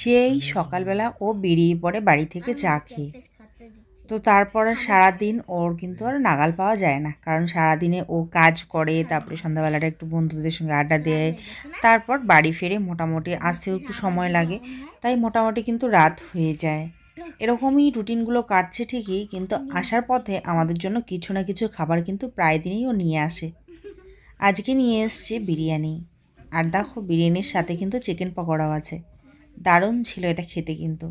সেই সকালবেলা ও বেরিয়ে পড়ে বাড়ি থেকে চা খেয়ে। তো তারপর সারাদিন ওর কিন্তু আর নাগাল পাওয়া যায় না। কারণ সারাদিনে ও কাজ করে, তারপরে সন্ধ্যাবেলাটা একটু বন্ধুদের সঙ্গে আড্ডা দেয়। তারপর বাড়ি ফিরে মোটামুটি আসতেও একটু সময় লাগে। তাই মোটামুটি কিন্তু রাত হয়ে যায়। এরকমই রুটিনগুলো কাটছে ঠিকই, কিন্তু আসার পথে আমাদের জন্য কিছু না কিছু খাবার কিন্তু প্রায় দিনই ও নিয়ে আসে। আজকে নিয়ে এসছে বিরিয়ানি। আর দেখো, বিরিয়ানির সাথে কিন্তু চিকেন পকোড়াও আছে। দারুণ ছিল এটা খেতে কিন্তু।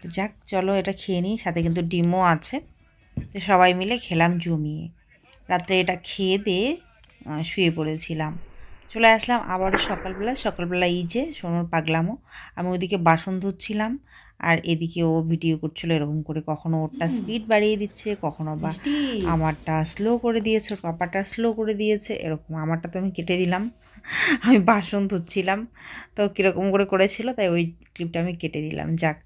তো যাক চলো এটা খেয়ে নিই সাথে কিন্তু ডিমও আছে। তো সবাই মিলে খেলাম জমিয়ে। রাত্রে এটা খেয়ে দিয়ে শুয়ে পড়েছিলাম। চলে আসলাম আবারও সকালবেলা সকালবেলা এই যে সোনুর পাগলামো আমি ওদিকে বাসন ধুচ্ছিলাম আর এদিকে ও ভিডিও করছিল এরকম করে কখনো ওরটা স্পিড বাড়িয়ে দিচ্ছে কখনো বা আমারটা স্লো করে দিয়েছে ওর পাপাটা স্লো করে দিয়েছে এরকম আমারটা তো আমি কেটে দিলাম। আমি বাসন ধুচ্ছিলাম। তো কীরকম করে করেছিল, তাই ওই ক্লিপটা আমি কেটে দিলাম। যাক,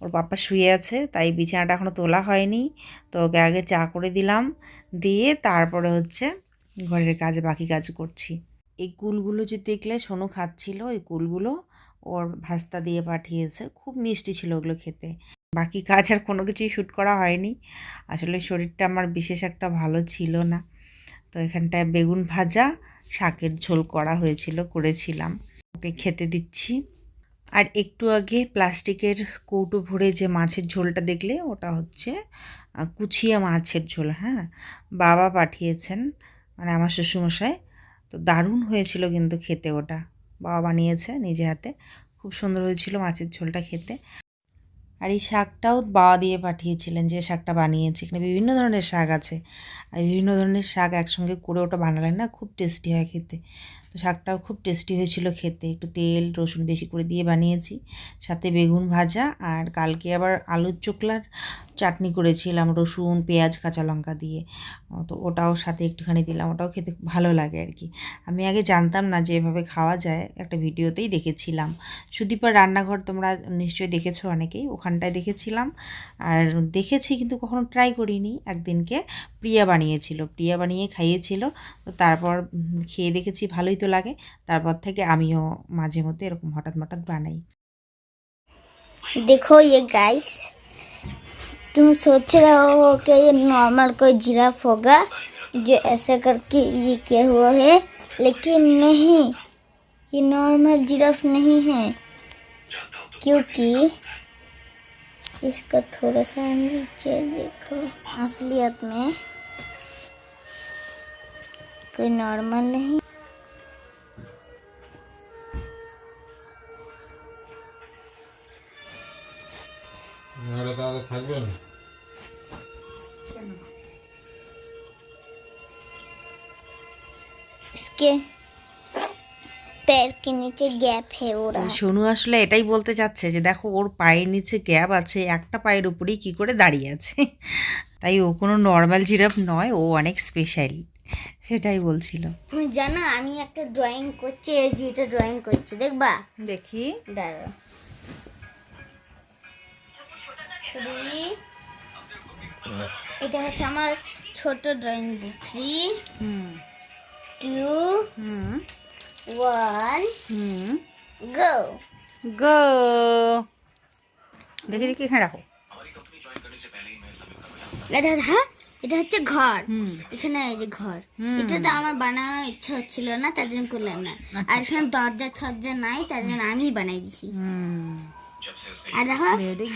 ওর পাপা শুয়ে আছে, তাই বিছানাটা এখনও তোলা হয়নি। তো ওকে আগে চা করে দিলাম, দিয়ে তারপরে হচ্ছে ঘরের কাজ, বাকি কাজ করছি। এই কুলগুলো যে দেখলে সোনু খাচ্ছিল ওই কুলগুলো ওর ভাস্তা দিয়ে পাঠিয়েছে। খুব মিষ্টি ছিল ওগুলো খেতে। বাকি কাজ আর কোনো কিছুই শ্যুট করা হয়নি। আসলে শরীরটা আমার বিশেষ একটা ভালো ছিল না। তো এখানটায় বেগুন ভাজা শাকের ঝোল করা হয়েছিল, করেছিলাম। ওকে খেতে দিচ্ছি। আর একটু আগে প্লাস্টিকের কৌটো ভরে যে মাছের ঝোলটা দেখলে, ওটা হচ্ছে কুচিয়া মাছের ঝোল হ্যাঁ? বাবা পাঠিয়েছেন মানে আমার শ্বশুরমশাই। তো দারুণ হয়েছিল কিন্তু খেতে ওটা। বাবা বানিয়েছে নিজে হাতে। খুব সুন্দর হয়েছিল মাছের ঝোলটা খেতে। আর এই শাকটাও বাবা দিয়ে পাঠিয়েছিলেন যে শাকটা বানিয়েছি। এখানে বিভিন্ন ধরনের শাক আছে। আর বিভিন্ন ধরনের শাক একসঙ্গে করে ওটা বানালেন না খুব টেস্টি হয় খেতে। শাকটাও খুব টেস্টি হয়েছিল খেতে। একটু তেল, রসুন বেশি করে দিয়ে বানিয়েছি। সাথে বেগুন ভাজা আর কালকে আবার আলুর চোকলার চাটনি করেছিলাম, রসুন, পেঁয়াজ, কাঁচা লঙ্কা দিয়ে। তো ওটাও সাথে একটুখানি দিলাম, ওটাও খেতে খুব ভালো লাগে আর কি। আমি আগে জানতাম না যে এভাবে খাওয়া যায়, একটা ভিডিওতেই দেখেছিলাম। সুদীপার রান্নাঘর তোমরা নিশ্চয়ই দেখেছ অনেকেই, ওখানটায় দেখেছিলাম। আর দেখেছি কিন্তু কখনো ট্রাই করিনি। একদিনকে প্রিয়া বানিয়েছিল, প্রিয়া বানিয়ে খাইয়েছিল। তো তারপর খেয়ে দেখেছি ভালোই তো লাগে তারপর থেকে আমিও মাঝে মধ্যে এরকম হঠাৎ হঠাৎ বানাই देखो ये गाइस तुम सोच रहे हो कि ये नॉर्मल कोई जिराफ होगा जो ऐसा करके ये किया हुआ है लेकिन नहीं ये नॉर्मल जिराफ नहीं है क्योंकि इसका थोड़ा सा नीचे देखो असलियत में कोई नॉर्मल नहीं নাহলে তাহলে থাকবেন इसके पैर के नीचे गैप है हो তো रहा সোনু আসলে এটাই বলতে চাচ্ছে যে দেখো ওর পায়ের নিচে গ্যাপ আছে একটা পায়ের উপরেই কি করে দাঁড়িয়ে আছে তাই ও কোনো নর্মাল জিরাফ নয় ও অনেক স্পেশাল সেটাই বলছিল তুমি জানো আমি একটা ড্রয়িং করছি এই যে এটা ড্রয়িং করছি দেখবা দেখি দাঁড়াও থ্রি এটা হচ্ছে আমার ছোট drawing book three hmm. Two hmm. One hmm. Go go দেখি দেখি এখানে রাখো। এটা হ্যাঁ এটা হচ্ছে ঘর। এখানে এই যে ঘর। এটা তো আমার বানানোর ইচ্ছা হচ্ছিল না তার জন্য করলাম না। আর এখানে দরজা থরজা নাই তার জন্য আমি বানাই দিছি। আর দেখো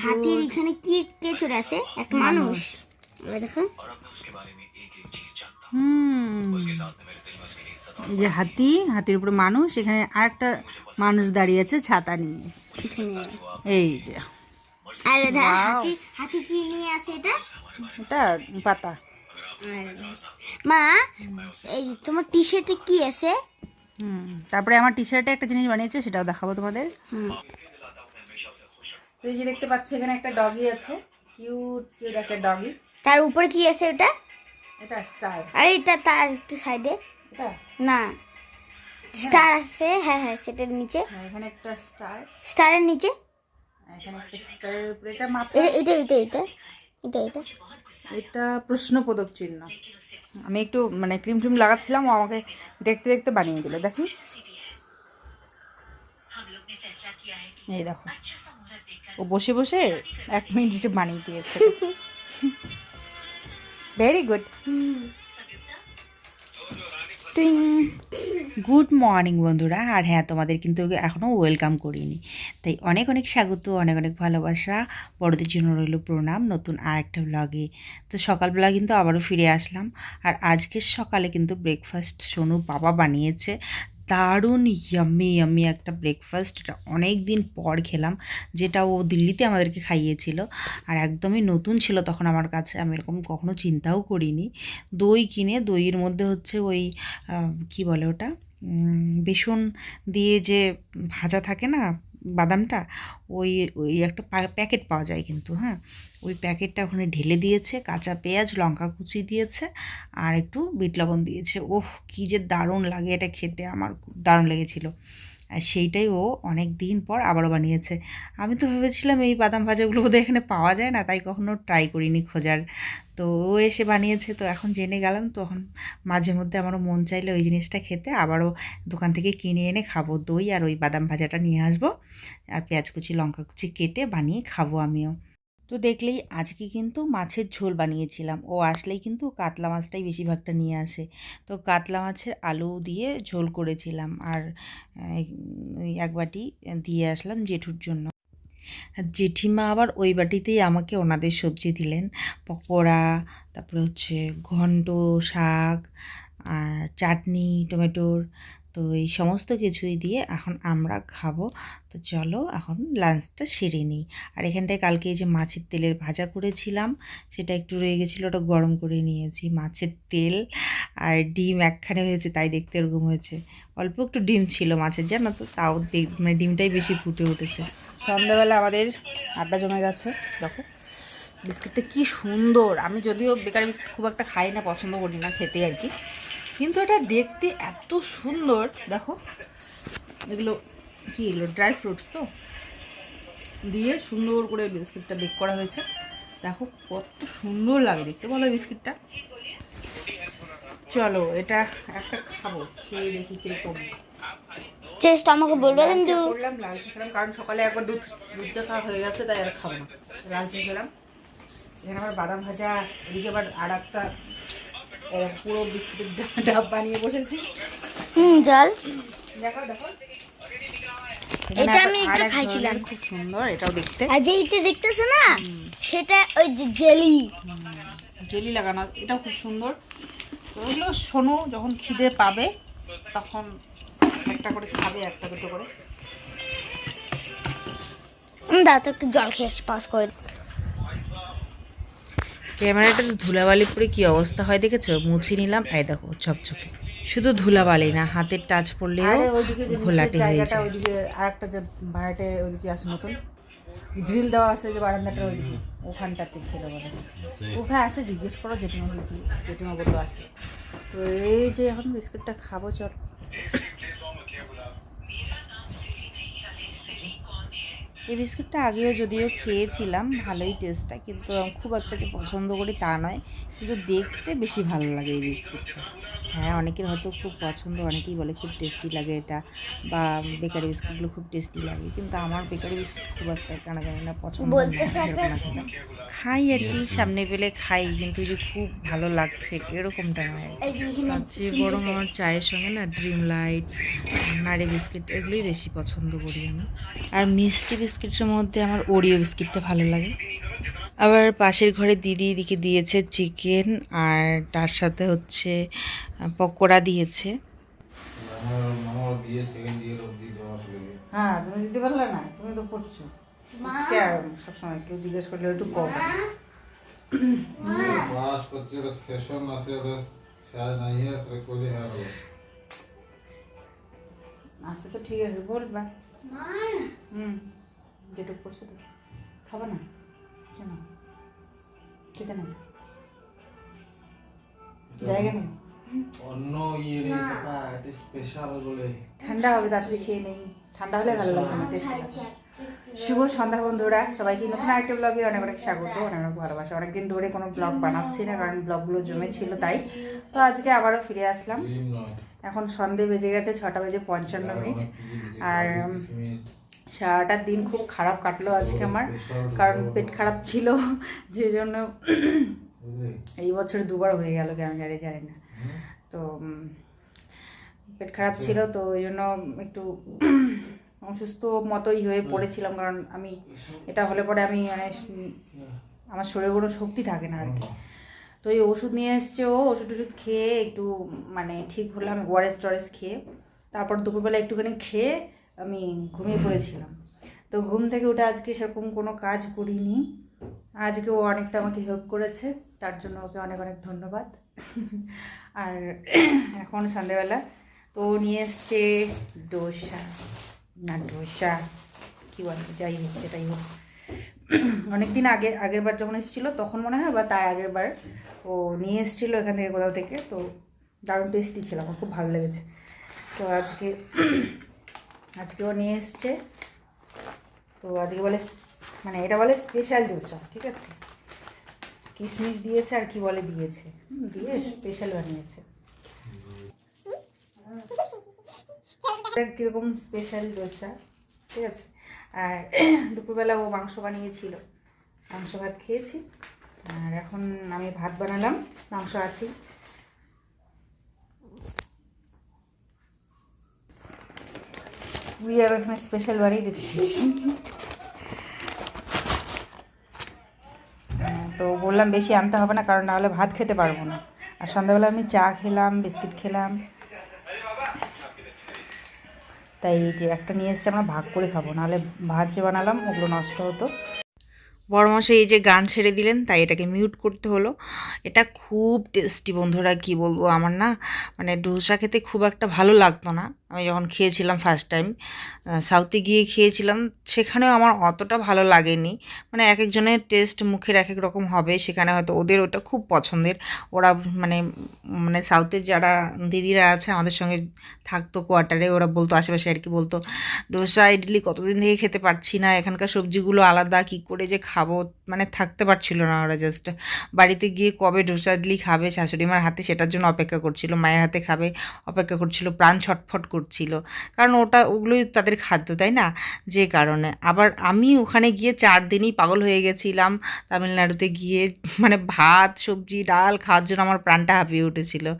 হাতির এখানে কি কে চলে আসে? একটা মানুষ। দেখো। এই যে হাতি হাতির উপরে মানুষ এখানে আরেকটা মানুষ দাঁড়িয়ে আছে ছাতা নিয়ে। এই যে। আর হাতি হাতি কি নিয়ে আসে এটা? এটা পাতা। মা এই তোমার টি শার্টে কি আছে? হুম। তারপরে আমার টি শার্টে একটা জিনিস বানিয়েছে সেটাও দেখাবো তোমাদের। হুম। এই যে দেখতে পাচ্ছ এখানে একটা ডগি আছে। কিউট কিউট একটা ডগি তার উপরে কি আছে ওটা? এটা স্টার আর এটা তার একটু সাইডে এটা? না। স্টার আছে হ্যাঁ হ্যাঁ সেটার নিচে। হ্যাঁ, এখানে একটা স্টার স্টারের নিচে? এখানে একটা স্টারের উপরে। এটা মাথা এটা এটা এটা এটা। এটা এটা। এটা চিহ্ন। আমি একটু মানে ক্রিম ট্রিম লাগাচ্ছিলাম ও আমাকে দেখতে দেখতে বানিয়ে দিল। দেখি। এই দেখো। ও বসে বসে এক মিনিটে বানিয়ে দিয়েছে। ভেরি গুড গুড মর্নিং বন্ধুরা। আর হ্যাঁ তোমাদের কিন্তু এখনও ওয়েলকাম করিনি। তাই অনেক অনেক স্বাগত, অনেক অনেক ভালোবাসা। বড়দের জন্য রইল প্রণাম নতুন আর একটা ব্লগে তো সকালবেলা কিন্তু আবারও ফিরে আসলাম। আর আজকের সকালে কিন্তু ব্রেকফাস্ট সোনু বাবা বানিয়েছে। দারুণ ইয়াম্মি ইয়াম্মি একটা ব্রেকফাস্ট এটা অনেক দিন পর খেলাম, যেটা ও দিল্লিতে আমাদেরকে খাইয়েছিল। আর একদমই নতুন ছিল তখন আমার কাছে, আমি এরকম কখনো চিন্তাও করিনি। দই কিনে, দইয়ের মধ্যে হচ্ছে ওই কি বলে ওটা? বেসন দিয়ে যে ভাজা থাকে না, বাদামটা, ওই ওই একটা প্যাকেট পাওয়া যায় কিন্তু হ্যাঁ? ওই প্যাকেটটা ওখানে ঢেলে দিয়েছে, কাঁচা পেঁয়াজ, লঙ্কা কুচি দিয়েছে আর একটু বিট লবণ দিয়েছে। ওহ, কী যে দারুণ লাগে এটা খেতে, আমার খুব দারুণ লেগেছিল। আর সেইটাই ও অনেক দিন পর আবারও বানিয়েছে। আমি তো ভেবেছিলাম এই বাদাম ভাজাগুলো বোধহয় এখানে পাওয়া যায় না, তাই কখনো ট্রাই করিনি খোঁজার। তো ও এসে বানিয়েছে, তো এখন জেনে গেলাম তখন মাঝে মধ্যে আমারও মন চাইলে ওই জিনিসটা খেতে আবারও দোকান থেকে কিনে এনে খাব দই আর ওই বাদাম ভাজাটা নিয়ে আসব। আর পেঁয়াজ কুচি, লঙ্কা কুচি কেটে বানিয়ে খাব আমিও। তো দেখলেই আজকে কিন্তু মাছের ঝোল বানিয়েছিলাম। ও আসলেই কিন্তু কাতলা মাছটাই বেশিরভাগটা নিয়ে আসে। তো কাতলা মাছের আলু দিয়ে ঝোল করেছিলাম আর এক বাটি দিয়ে আসলাম জেঠুর জন্য। জেঠিমা আবার ওই বাটিতেই আমাকে ওনাদের সবজি দিলেন। পকোড়া, তারপরে হচ্ছে ঘন্ট, শাক, আর চাটনি, টমেটোর তো এই সমস্ত কিছুই দিয়ে এখন আমরা খাব। তো চলো এখন লাঞ্চটা সেরে নিই। আর এখানটায় কালকে এই যে মাছের তেলের ভাজা করেছিলাম, সেটা একটু রয়ে গেছিল, ওটা গরম করে নিয়েছি। মাছের তেল আর ডিম একখানে হয়েছে, তাই দেখতে এরকম হয়েছে। অল্প একটু ডিম ছিল মাছের, জানো তো? তাও মানে ডিমটাই বেশি ফুটে উঠেছে। সন্ধ্যাবেলা আমাদের আড্ডা জমে গেছে, দেখো। বিস্কিটটা কি সুন্দর! আমি যদিও বেকারি বিস্কিট খুব একটা খাই না, পছন্দ করি না, খেতে আর কি। কিন্তু এটা দেখতে এত সুন্দর। দেখো এগুলো কি এগুলো? ড্রাই ফ্রুটস তো? দিয়ে সুন্দর করে বিস্কিটটা বেক করা হয়েছে। দেখো কত সুন্দর লাগে দেখতে। বলো বিস্কিটটা। চলো এটা একটা খাব খেয়ে দেখি কীরকম। চেষ্টা আমাকে বলবে কিন্তু। লাঞ্চে করলাম লাঞ্চে খেলাম কারণ সকালে একবার দুধ দুধ চা খাওয়া হয়ে গেছে তাই আর খাব না। লাঞ্চে খেলাম। এখানে আবার বাদাম ভাজা এদিকে আবার আর একটা পুরো বিস্কুটের ডাব বানিয়ে বসেছি। হুম জল। দেখো দেখো এটা আমি আর একটু খাইছিলাম। খুব সুন্দর এটাও দেখতে। আর যে এটা দেখতেছো না সেটা ওই যে জেলি। জেলি লাগানো এটাও খুব সুন্দর। ওইগুলো শোনো যখন খিদে পাবে তখন একটা করে খাবে একটা দুটো করে। দাও তো একটু জল খেয়ে পাস করে দিই। ক্যামেরাটা ধুলাবালি পরে কি অবস্থা হয় দেখেছ? মুছে নিলাম। এই দেখো ঝকঝকে। শুধু ধুলাবালি না হাতের টাচ পড়লেও ঘোলাটে হয়ে যায়। ওইদিকে আরেকটা যে ভাড়াটে ওইদিকে আছে নতুন। গ্রিল দেওয়া আছে যে বারান্দাটা ওইদিকে ওখানটাতে ছিল বলে। কোথায় আছে জিজ্ঞেস করো জেঠিমা কি জেঠিমা আছে। তো এই যে এখন বিস্কুটটা খাব চল। এই বিস্কুটটা আগেও যদিও খেয়েছিলাম, ভালোই টেস্টটা কিন্তু খুব একটা যে পছন্দ করি তা নয়। কিন্তু দেখতে বেশি ভালো লাগে এই বিস্কুটটা। হ্যাঁ অনেকের হয়তো খুব পছন্দ অনেকেই বলে খুব টেস্টি লাগে এটা বা বেকারি বিস্কুটগুলো খুব টেস্টি লাগে। কিন্তু আমার বেকারি বিস্কুট খুব একটা কেন জানি না পছন্দ। খাই আর কি সামনে পেলে খাই কিন্তু যে খুব ভালো লাগছে এরকমটা নয়। যে বরং আমার চায়ের সঙ্গে না ড্রিম লাইট নারী বিস্কিট এগুলোই বেশি পছন্দ করি আমি। আর মিষ্টি বিস্কিটের মধ্যে আমার ওরিও বিস্কিটটা ভালো লাগে। আবার পাশের ঘরে দিদি এদিকে দিয়েছে চিকেন আর তার সাথে হচ্ছে পকোড়া দিয়েছে। হয়ে তুমি দিতে পারলে না? তুমি তো পড়ছো সবসময় কেউ জিজ্ঞেস করলে একটু কম। করছে তো ঠিক আছে বলবা। হুম যেটুকু করছ খাব না? কেন? খেতে নেই জায়গা নেই। অন্য ইয়ে এটা স্পেশাল বলে। ঠান্ডা হবে তাড়াতাড়ি খেয়ে নেই। ঠান্ডা হলে ভালো লাগবে না টেস্ট শুভ সন্ধ্যা বন্ধুরা। সবাইকে নতুন আরেকটা ব্লগে অনেক অনেক স্বাগত অনেক অনেক ভালোবাসা। অনেকদিন ধরে কোনো ব্লগ বানাচ্ছি না কারণ ব্লগগুলো জমেছিল তাই। তো আজকে আবারও ফিরে আসলাম। এখন সন্ধে বেজে গেছে ছটা বেজে পঞ্চান্ন মিনিট। আর সারাটা দিন খুব খারাপ কাটলো আজকে আমার। কারণ পেট খারাপ ছিল যে জন্য এই বছর দুবার হয়ে গেল কেন জানি জানি না। তো পেট খারাপ ছিল তো ওই জন্য একটু অসুস্থ মতোই হয়ে পড়েছিলাম কারণ আমি এটা হলে পরে আমি মানে আমার শরীরে কোনো শক্তি থাকে না আর কি। তো এই ওষুধ নিয়ে এসছে ও ওষুধ টষুধ খেয়ে একটু মানে ঠিক হলাম ওয়ারেস টরেস খেয়ে। তারপর দুপুরবেলা একটুখানি খেয়ে আমি ঘুমিয়ে পড়েছিলাম। তো ঘুম থেকে উঠে আজকে সেরকম কোনো কাজ করিনি। আজকে ও অনেকটা আমাকে হেল্প করেছে, তার জন্য ওকে অনেক অনেক ধন্যবাদ। আর এখন সন্ধেবেলা, তো নিয়ে এসছে ডোসা না ডোসা কী বলে, যাই হোক, যেটাই হোক। অনেকদিন আগে, আগের বার যখন এসেছিল, তখন মনে হয়, বা তার আগের বার ও নিয়ে এসেছিল এখান থেকে কোথাও থেকে। তো দারুণ টেস্টি ছিল, আমার খুব ভালো লেগেছে। তো আজকে আজকে ও নিয়ে এসছে। তো আজকে বলে মানে এটা বলে স্পেশাল ডোসা ঠিক আছে? কিশমিশ দিয়েছে আর কি বলে দিয়েছে। দিয়ে স্পেশাল বানিয়েছে। কীরকম স্পেশাল ডোসা ঠিক আছে? আর দুপুরবেলা ও মাংস বানিয়েছিল। মাংস ভাত খেয়েছি। আর এখন আমি ভাত বানালাম, মাংস আছে তুই আর এখানে স্পেশাল বানিয়ে দিচ্ছিস তো বললাম বেশি আনতে হবে না, কারণ নাহলে ভাত খেতে পারব না। আর সন্ধ্যাবেলা আমি চা খেলাম, বিস্কিট খেলাম। তাই এই যে একটা নিয়ে এসেছে, আমরা ভাগ করে খাব। নাহলে ভাত যে বানালাম, ওগুলো নষ্ট হতো। বড়মশাই এই যে গান ছেড়ে দিলেন, তাই এটাকে মিউট করতে হলো। এটা খুব টেস্টি বন্ধুরা, কি বলব আমার না? মানে ডোসা খেতে খুব একটা ভালো লাগতো না। আমি যখন খেয়েছিলাম ফার্স্ট টাইম সাউথে গিয়ে খেয়েছিলাম, সেখানেও আমার অতটা ভালো লাগেনি। মানে এক একজনের টেস্ট মুখের এক এক রকম হবে, সেখানে হয়তো ওদের ওটা খুব পছন্দের। ওরা মানে মানে সাউথের যারা দিদিরা আছে, আমাদের সঙ্গে থাকতো কোয়ার্টারে ওরা বলতো, আশেপাশে আর কি বলতো ডোসা ইডলি কতদিন থেকে খেতে পারছি না? এখানকার সবজিগুলো আলাদা, কি করে যে খাব? মানে থাকতে পারছিল না ওরা জাস্ট বাড়িতে গিয়ে কবে ডোসা খাবে শাশুড়ি মার হাতে সেটার জন্য অপেক্ষা করছিল, মায়ের হাতে খাবে, অপেক্ষা করছিল, প্রাণ ছটফট করছিল। কারণ ওটা, ওগুলোই তাদের খাদ্য, তাই না? যে কারণে। আবার আমি ওখানে গিয়ে চার দিনই পাগল হয়ে গেছিলাম, তামিলনাড়ুতে গিয়ে মানে ভাত, সবজি, ডাল খাওয়ার জন্য আমার প্রাণটা হাঁপিয়ে উঠেছিল।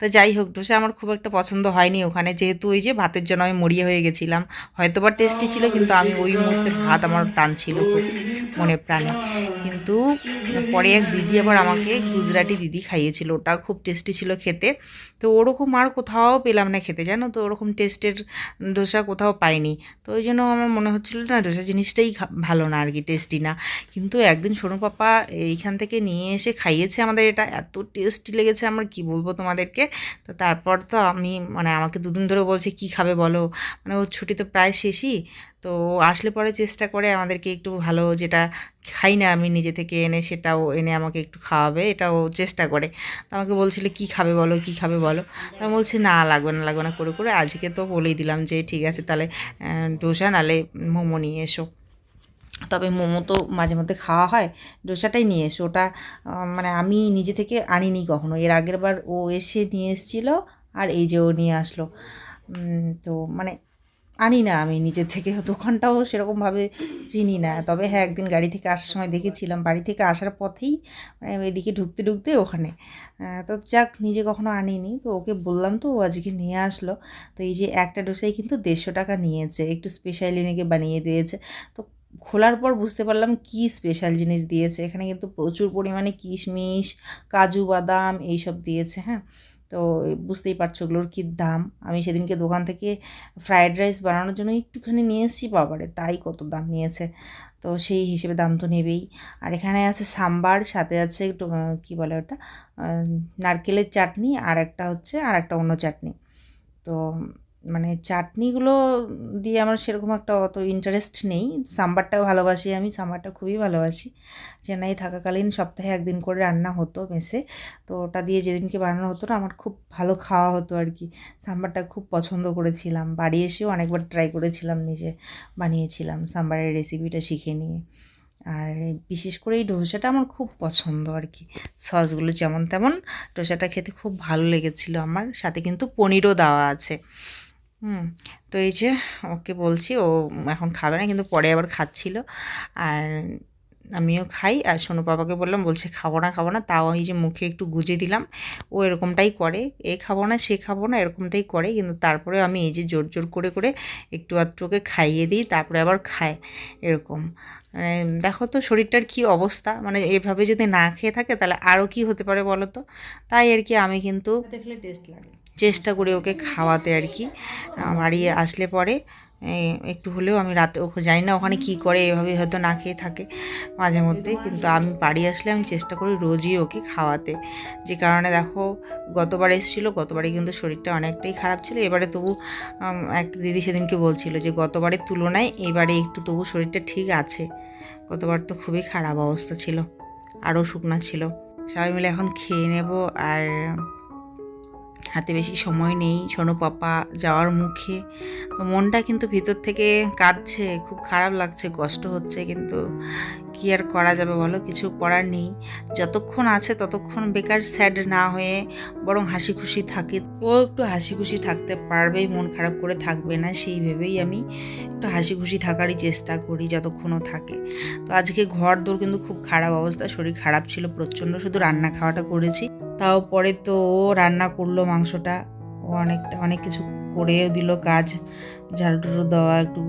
তো যাই হোক ডোসা আমার খুব একটা পছন্দ হয়নি ওখানে, যেহেতু ওই যে ভাতের জন্য আমি মরিয়া হয়ে গেছিলাম। হয়তো বা টেস্টি ছিল, কিন্তু আমি ওই মুহূর্তে ভাত আমার টান ছিল মনে প্রাণে। কিন্তু পরে এক দিদি আবার আমাকে গুজরাটি দিদি খাইয়েছিল, ওটা খুব টেস্টি ছিল খেতে। তো ওরকম আর কোথাও পেলাম না খেতে, জানো তো? ওরকম টেস্টের ডোসা কোথাও পাইনি। তো ওই জন্য আমার মনে হচ্ছিল, না ডোসা জিনিসটাই ভালো না, আর কি টেস্টি না। কিন্তু একদিন সোনু পাপা এইখান থেকে নিয়ে এসে খাইয়েছে আমাদের এটা, এত টেস্টি লেগেছে আমার, কি বলব তোমাদেরকে? তো তারপর তো আমি মানে আমাকে দুদিন ধরে বলছে, কি খাবে বলো? মানে ওর ছুটি তো প্রায় শেষই। তো আসলে পরে চেষ্টা করে আমাদেরকে একটু ভালো যেটা খাই না আমি নিজে থেকে এনে সেটাও এনে আমাকে একটু খাওয়াবে, এটাও চেষ্টা করে। তো আমাকে বলছিল, কি খাবে বলো, কি খাবে বলো? তো আমি বলছি, না, লাগবে না লাগবে না, করে করে আজকে তো বলেই দিলাম যে ঠিক আছে, তাহলে ডোসা নালে মোমো নিয়ে এসো। তবে মোমো তো মাঝে মধ্যে খাওয়া হয়, ডোসাটাই নিয়ে এসো। ওটা মানে আমি নিজে থেকে আনিনি কখনো। এর আগের বার ও এসে নিয়ে এসেছিল আর এই যে ও নিয়ে আসলো। তো মানে আনি না, আমি নিজের থেকে দোকানটাও সেরকমভাবে চিনি না। তবে হ্যাঁ একদিন গাড়ি থেকে আসার সময় দেখেছিলাম, বাড়ি থেকে আসার পথেই মানে এদিকে ঢুকতে ঢুকতে ওখানে। তো যাক, নিজে কখনো আনিনি। তো ওকে বললাম, তো ও আজকে নিয়ে আসলো। তো এই যে একটা ডোসাই কিন্তু দেড়শো টাকা নিয়েছে, একটু স্পেশালি এনেকে বানিয়ে দিয়েছে। তো খোলার পর বুঝতে পারলাম কি স্পেশাল জিনিস দিয়েছে। এখানে কিন্তু প্রচুর পরিমাণে কিশমিশ, কাজু বাদাম এইসব দিয়েছে হ্যাঁ। তো বুঝতেই পারছ ওগুলোর কী দাম? আমি সেদিনকে দোকান থেকে ফ্রায়েড রাইস বানানোর জন্য একটুখানি নিয়ে এসেছি, বাবারে তাই কত দাম নিয়েছে। তো সেই হিসেবে দাম তো নেবেই। আর এখানে আছে সাম্বার, সাথে আছে কি বলে ওটা? নারকেলের চাটনি আর একটা হচ্ছে, আর একটা অন্য চাটনি। তো মানে চাটনিগুলো দিয়ে আমার সেরকম একটা অত ইন্টারেস্ট নেই। সাম্বারটাও ভালোবাসি আমি, সাম্বারটা খুবই ভালোবাসি। চেন্নাই থাকাকালীন সপ্তাহে একদিন করে রান্না হতো মেসে, তো ওটা দিয়ে যেদিনকে বানানো হতো না, আমার খুব ভালো খাওয়া হতো আর কি। সাম্বারটা খুব পছন্দ করেছিলাম। বাড়ি এসেও অনেকবার ট্রাই করেছিলাম, নিজে বানিয়েছিলাম সাম্বারের রেসিপিটা শিখে নিয়ে। আর বিশেষ করে এই ডোসাটা আমার খুব পছন্দ আর কি। সসগুলো যেমন তেমন, ডোসাটা খেতে খুব ভালো লেগেছিলো আমার। সাথে কিন্তু পনিরও দেওয়া আছে। হুম, তো এই যে ওকে বলছি, ও এখন খাবে না, কিন্তু পরে আবার খাচ্ছিল। আর আমিও খাই, আর সোনু বাবাকে বললাম, বলছে খাব না খাব না, তাও এই যে মুখে একটু গুজে দিলাম। ও এরকমটাই করে, এ খাব না, সে খাব না, এরকমটাই করে, কিন্তু তারপরে আমি এই যে জোর জোর করে করে একটু আধটু ওকে খাইয়ে দিই, তারপরে আবার খায়, এরকম। মানে দেখো তো শরীরটার কি অবস্থা মানে এভাবে যদি না খেয়ে থাকে, তাহলে আরও কি হতে পারে বলো তো? তাই আর কি আমি কিন্তু দেখলে টেস্ট লাগে। চেষ্টা করে ওকে খাওয়াতে আর কি। বাড়ি আসলে পরে একটু হলেও আমি রাতে, ওকে জানি না ওখানে কি করে, এভাবে হয়তো না খেয়ে থাকে মাঝে মধ্যে, কিন্তু আমি বাড়ি আসলে আমি চেষ্টা করি রোজই ওকে খাওয়াতে। যে কারণে দেখো, গতবার এসেছিল গতবারে কিন্তু শরীরটা অনেকটাই খারাপ ছিল। এবারে তবু এক দিদি সেদিনকে বলছিল যে গতবারের তুলনায় এবারে একটু তবু শরীরটা ঠিক আছে। গতবার তো খুবই খারাপ অবস্থা ছিল, আরও শুকনা ছিল। সবাই মিলে এখন খেয়ে নেব আর হাতে বেশি সময় নেই সোনু পাপা, যাওয়ার মুখে। তো মনটা কিন্তু ভিতর থেকে কাঁদছে, খুব খারাপ লাগছে, কষ্ট হচ্ছে, কিন্তু কি আর করা যাবে বলো? কিছু করার নেই। যতক্ষণ আছে ততক্ষণ বেকার স্যাড না হয়ে বরং হাসি খুশি থাকে। ও একটু হাসি খুশি থাকতে পারবেই, মন খারাপ করে থাকবে না, সেই ভেবেই আমি একটু হাসি খুশি থাকারই চেষ্টা করি যতক্ষণও থাকে। তো আজকে ঘর দোর কিন্তু খুব খারাপ অবস্থা, শরীর খারাপ ছিল প্রচণ্ড, শুধু রান্না খাওয়াটা করেছি। তাও পরে তো ও রান্না করল মাংসটা। ও অনেকটা, অনেক কিছু করেও দিল কাজ। ঝাড়ু টাড়ু দেওয়া, একটু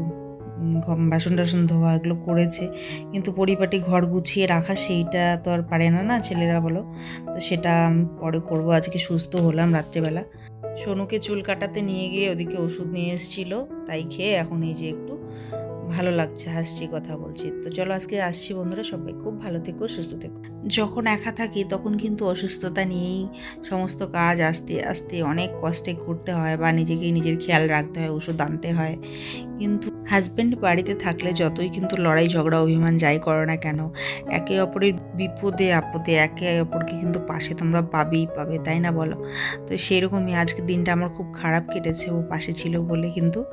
বাসন টাসন ধোয়া, এগুলো করেছে। কিন্তু পরিপাটি ঘর গুছিয়ে রাখা সেইটা তো আর পারে না না ছেলেরা বলো। তো সেটা পরে করব। আজকে সুস্থ হলাম রাত্রেবেলা। সোনুকে চুল কাটাতে নিয়ে গিয়ে ওদিকে ওষুধ নিয়ে এসেছিল। তাই খেয়ে এখন এই যে একটু ভালো লাগছে, হাসছি, কথা বলছি। তো চলো আজকে আসছি বন্ধুরা, সবাই খুব ভালো থেকো, সুস্থ থেকো। যখন একা থাকি তখন কিন্তু অসুস্থতা নিয়েই সমস্ত কাজ আস্তে আস্তে অনেক কষ্টে করতে হয় বা নিজেকে নিজের খেয়াল রাখতে হয়, ওষুধ আনতে হয়। কিন্তু হাজব্যান্ড বাড়িতে থাকলে যতই কিন্তু লড়াই, ঝগড়া, অভিমান যাই করো না কেন, একে অপরের বিপদে, আপদে একে অপরকে কিন্তু পাশে তোমরা পাবেই পাবে, তাই না বলো? তো সেরকমই আজকের দিনটা আমার খুব খারাপ কেটেছে, ও পাশে ছিল বলে কিন্তু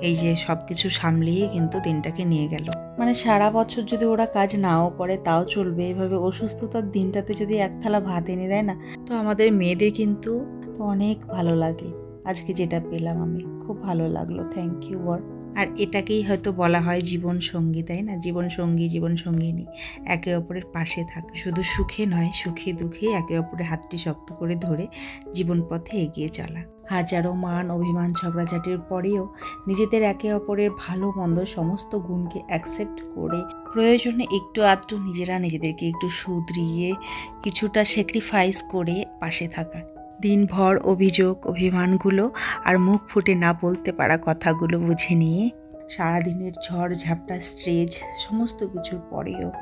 এই যে সব কিছু সামলিয়ে কিন্তু দিনটাকে নিয়ে গেল। মানে সারা বছর যদি ওরা কাজ নাও করে, তাও চলবে। এভাবে অসুস্থতার দিনটাতে যদি এক থালা ভাত এনে দেয় না, তো আমাদের মেয়েদের কিন্তু তো অনেক ভালো লাগে। আজকে যেটা পেলাম আমি, খুব ভালো লাগল। থ্যাংক ইউ বর। আর এটাকেই হয়তো বলা হয় জীবন সঙ্গী, তাই না? জীবন সঙ্গী, জীবন সঙ্গিনী। একে অপরের পাশে থাকা। শুধু সুখে নয়, সুখে দুঃখে একে অপরের হাতটি শক্ত করে ধরে জীবন পথে এগিয়ে চলা। হাজারো মান অভিমান ঝগড়াঝাটির পরেও নিজেদের একে অপরের ভালো, মন্দ সমস্ত গুণকে অ্যাকসেপ্ট করে প্রয়োজনে একটু আধটু নিজেরা নিজেদেরকে একটু শুধরিয়ে কিছুটা স্যাক্রিফাইস করে পাশে থাকা। দিনভর অভিযোগ, অভিমানগুলো আর মুখ ফুটে না বলতে পারা কথাগুলো বুঝে নিয়ে সারাদিনের ঝড়, ঝাপটা, স্ট্রেজ সমস্ত কিছুর পরেও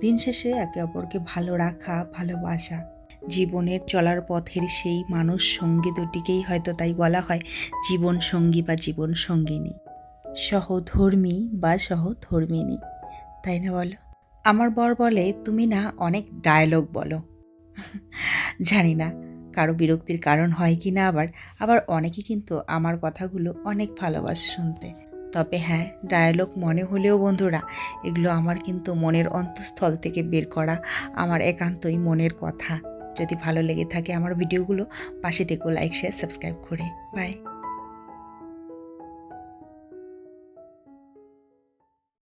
দিন শেষে একে অপরকে ভালো রাখা, ভালোবাসা জীবনের চলার পথের সেই মানুষ সঙ্গী দুটিকেই হয়তো তাই বলা হয় জীবন সঙ্গী বা জীবন সঙ্গিনী। সহধর্মী বা সহধর্মিনী, তাই না বলো? আমার বর বলে, তুমি না অনেক ডায়লগ বলো। জানি না, কারও বিরক্তির কারণ হয় কি না আবার আবার অনেকে কিন্তু আমার কথাগুলো অনেক ভালোবাসে শুনতে। তবে হ্যাঁ ডায়ালগ মনে হলেও বন্ধুরা, এগুলো আমার কিন্তু মনের অন্তঃস্থল থেকে বের করা আমার একান্তই মনের কথা। যদি ভালো লেগে থাকে আমার ভিডিওগুলো পাশে থেকেও লাইক শেয়ার সাবস্ক্রাইব করে। বাই